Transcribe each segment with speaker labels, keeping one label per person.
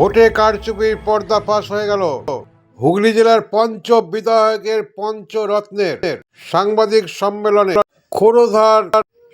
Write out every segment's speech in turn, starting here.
Speaker 1: ভোটে কারচুপির পর্দা ফাঁস হয়ে গেল। হুগলি জেলার পঞ্চ বিধায়কের পঞ্চরত্নের সাংবাদিক সম্মেলনে খোরধার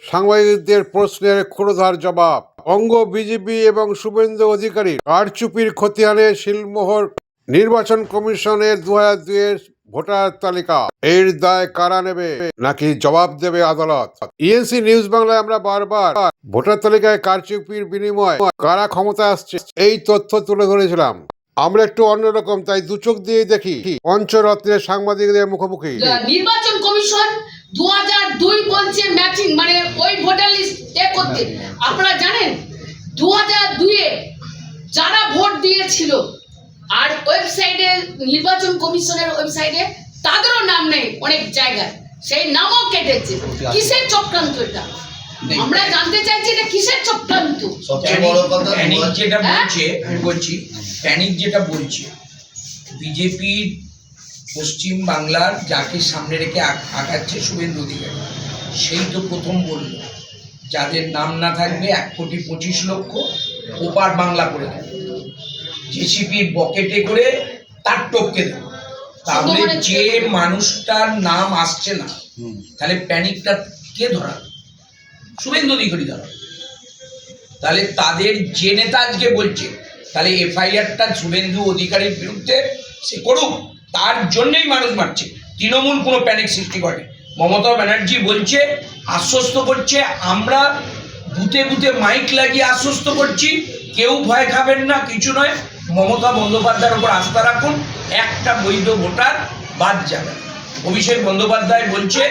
Speaker 1: সাংবাদিকদের প্রশ্নের ক্ষুরধার জবাব। অঙ্গ বিজেপি এবং শুভেন্দু অধিকারী কারচুপির খতিয়ানে শিলমোহর নির্বাচন কমিশনের দু হাজার দুয়ের ভোটার তালিকা। এর দায় কারা নেবে? নাকি জবাব দেবে আদালত? ইএনসি নিউজ বাংলায় আমরা বারবার ভোটার তালিকায় কারচুপির বিনিময় কারা ক্ষমতা আসছে, এই তথ্য তুলে ধরেছিলাম। আমরা একটু অন্যরকম, তাই দু চোখ দিয়ে দেখি পঞ্চরত্নের সাংবাদিকদের মুখোমুখি।
Speaker 2: নির্বাচন কমিশন দু হাজার দুই বলছে ম্যাচিং মানে ওই ভোটার লিস্ট করতে। আপনারা জানেন দু হাজার দুইয়ে যারা ভোট দিয়েছিল আর ওয়েবসাইটে নির্বাচন কমিশনের ওয়েবসাইটে তাদেরও নাম নেই অনেক জায়গায়। সেই নামও কেটেছে। কিসের চক্রান্ত এটা? আমরা জানতে চাইছি এটা কিসের চক্রান্ত?
Speaker 3: সবচেয়ে বড় কথা
Speaker 4: যেটা
Speaker 2: হ্যাঁ?
Speaker 4: বলছে আমি বলছি প্যানিক যেটা বলছে বিজেপির পশ্চিম বাংলার যাকে সামনে রেখে আঁকাচ্ছে শুভেন্দু অধিকারী সেই তো প্রথম বলল যাদের নাম না থাকবে এক কোটি পঁচিশ লক্ষ ওপার বাংলা করে দেবে। জেসিপির বকেটে করে তার টপকে দেবে তাহলে যে মানুষটার নাম আসছে না তাহলে প্যানিকটা কে ধরাবে শুভেন্দু অধিকারী ধরাবে তাহলে তাদের যে নেতা আজকে বলছে তাহলে এফআইআরটা শুভেন্দু অধিকারীর বিরুদ্ধে সে করুক তার জন্যই মানুষ মারছে। তৃণমূল কোনো প্যানিক সৃষ্টি করে মমতা ব্যানার্জি বলছে আশ্বস্ত করছে আমরা বুথে বুথে মাইক লাগিয়ে আশ্বস্ত করছি কেউ ভয় খাবেন না কিছু নয়। মমতা বন্দ্যোপাধ্যায়ের উপর আস্থা রাখুন, একটা বৈধ ভোটার বাদ যাবে। অভিষেক বন্দ্যোপাধ্যায় বলছে,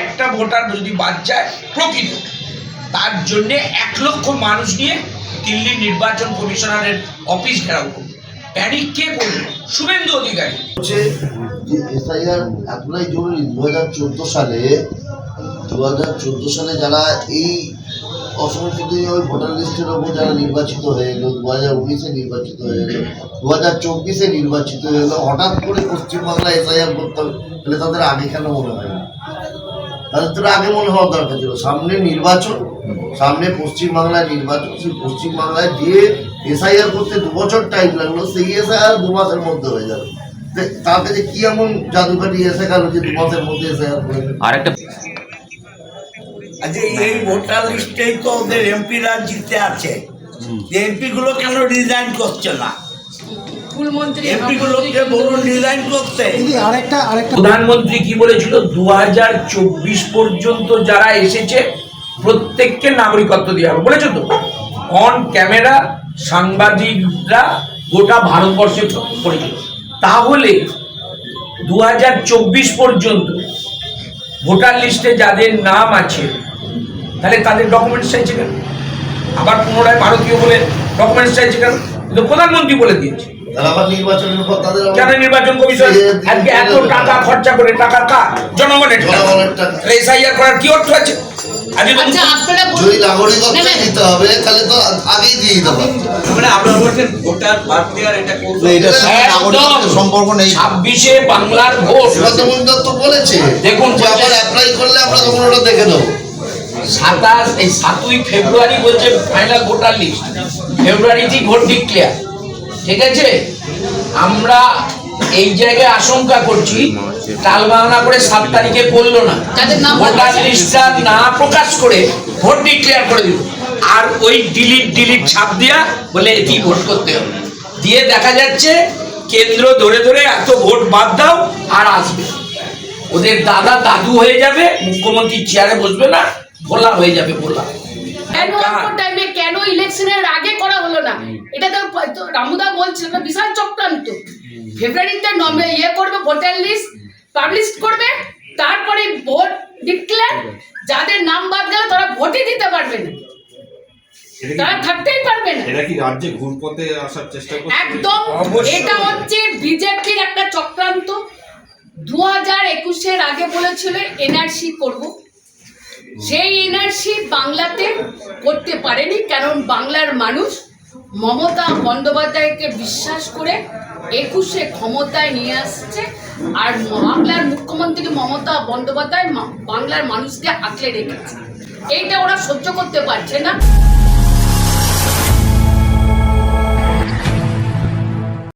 Speaker 4: একটা ভোটার যদি বাদ যায়, প্রকৃত। তার জন্য এক লক্ষ মানুষ নিয়ে দিল্লির নির্বাচন কমিশনারের অফিস ঘেরাও করবে প্যানিক কে করবে? শুভেন্দু অধিকারী।
Speaker 3: যে এসআইআর এতটাই জরুরি দু হাজার চোদ্দ সালে দু হাজার চোদ্দ সালে যারা এই ওই ভোটার লিস্টের ওপর যারা নির্বাচিত হয়ে উনিশে নির্বাচিত হয়ে চব্বিশে নির্বাচিত হয়ে হঠাৎ করে করতে হবে, তাহলে তাদের আগে কেন মনে হয় না? আগে মনে হওয়ার দরকার ছিল। সামনে নির্বাচন, সামনে পশ্চিমবাংলায় নির্বাচন, সেই পশ্চিমবাংলায় দিয়ে এসআইআর করতে দু বছর টাইম লাগল, সেই এসআইআর দু মাসের মধ্যে হয়ে যাবে। তাতে যে কি এমন জাদুকারি এসে গেল যে দু মাসের মধ্যে এসআইআর?
Speaker 5: আরেকটা
Speaker 6: আচ্ছা এই ভোটার লিস্টেই তো ওদের এমপিরা জিতে আছে। এমপি গুলো কেন রিজাইন করছে না?
Speaker 4: প্রধানমন্ত্রী কি বলেছিল? দু হাজার চব্বিশ পর্যন্ত যারা এসেছে প্রত্যেককে নাগরিকত্ব দেওয়া হবে। বলেছে তো? অন ক্যামেরা সাংবাদিকরা গোটা ভারতবর্ষে করেছিল তাহলে দু হাজার চব্বিশ পর্যন্ত ভোটার লিস্টে যাদের নাম আছে তাহলে তাদের ডকুমেন্টস চাইছে কেন আবার পুনরায় ভারতীয় বলে ডকুমেন্টস চাইছে কেন কিন্তু প্রধানমন্ত্রী বলে দিয়েছে। কেন নির্বাচন কমিশন আজকে এত টাকা খরচা করে টাকা কার? জনগণের টাকা। এসআইআর করার কি অর্থ আছে? তো
Speaker 2: আচ্ছা
Speaker 3: যদি নাগরিকত্ব দিতে হবে তাহলে তো আগেই দিয়ে দিতে হবে।
Speaker 7: মানে আপনারা বলছেন ভোটার বাদ দেওয়ার এটা করবে
Speaker 3: এটার সঙ্গে নাগরিকত্বের সম্পর্ক নেই।
Speaker 4: ছাব্বিশে বাংলার ভোট।
Speaker 3: দত্ত বলেছে
Speaker 4: দেখুন,
Speaker 3: আবার অ্যাপ্লাই করলে আমরা তখন ওটা দেখে নেব।
Speaker 4: সাতাশ এই সাতই ফেব্রুয়ারি বলছে ফাইনাল ভোটার লিস্ট ফেব্রুয়ারিতেই ভোট ডিক্লেয়ার ঠিক আছে? আমরা এই জায়গায় আশঙ্কা করছি করে সাত তারিখে করল না। ভোটার লিস্টটা না প্রকাশ করে ভোট ডিক্লেয়ার করে দিল। আর ওই ডিলিট ডিলিট ছাপ দিয়া বলে এটি ভোট করতে হবে। দিয়ে দেখা যাচ্ছে কেন্দ্র ধরে ধরে এত ভোট বাদ দাও আর আসবে। ওদের দাদা দাদু হয়ে যাবে মুখ্যমন্ত্রী চেয়ারে বসবে না। ভোলা হয়ে যাবে ভোলা
Speaker 2: কেন অল্প টাইমে কেন ইলেকশনের আগে করা হলো না? এটা তো তো রামুদা বলছিল বিশাল চক্রান্ত। ফেব্রুয়ারিতে নমে ইয়ে করবে ভোটার লিস্ট পাবলিশ করবে তারপরে ভোট ডিক্লেয়ার যাদের নাম বাদ গেল তারা ভোটই দিতে পারবে না। তারা থাকতেই পারবে না।
Speaker 7: এটা কি রাজ্যে ঘুরপথে আসার চেষ্টা করছে?
Speaker 2: একদম এটা হচ্ছে বিজেপির একটা চক্রান্ত। দু হাজার একুশের আগে বলেছিল এনআরসি করব। সেই এনআরসি বাংলাতে করতে পারেনি, কারণ বাংলার মানুষ মমতা বন্দ্যোপাধ্যায়কে বিশ্বাস করে একুশে ক্ষমতায় নিয়ে আসছে, আর বাংলার মুখ্যমন্ত্রী মমতা বন্দ্যোপাধ্যায় বাংলার মানুষকে আঁকলে রেখেছে। এইটা ওরা সহ্য করতে পারছে না।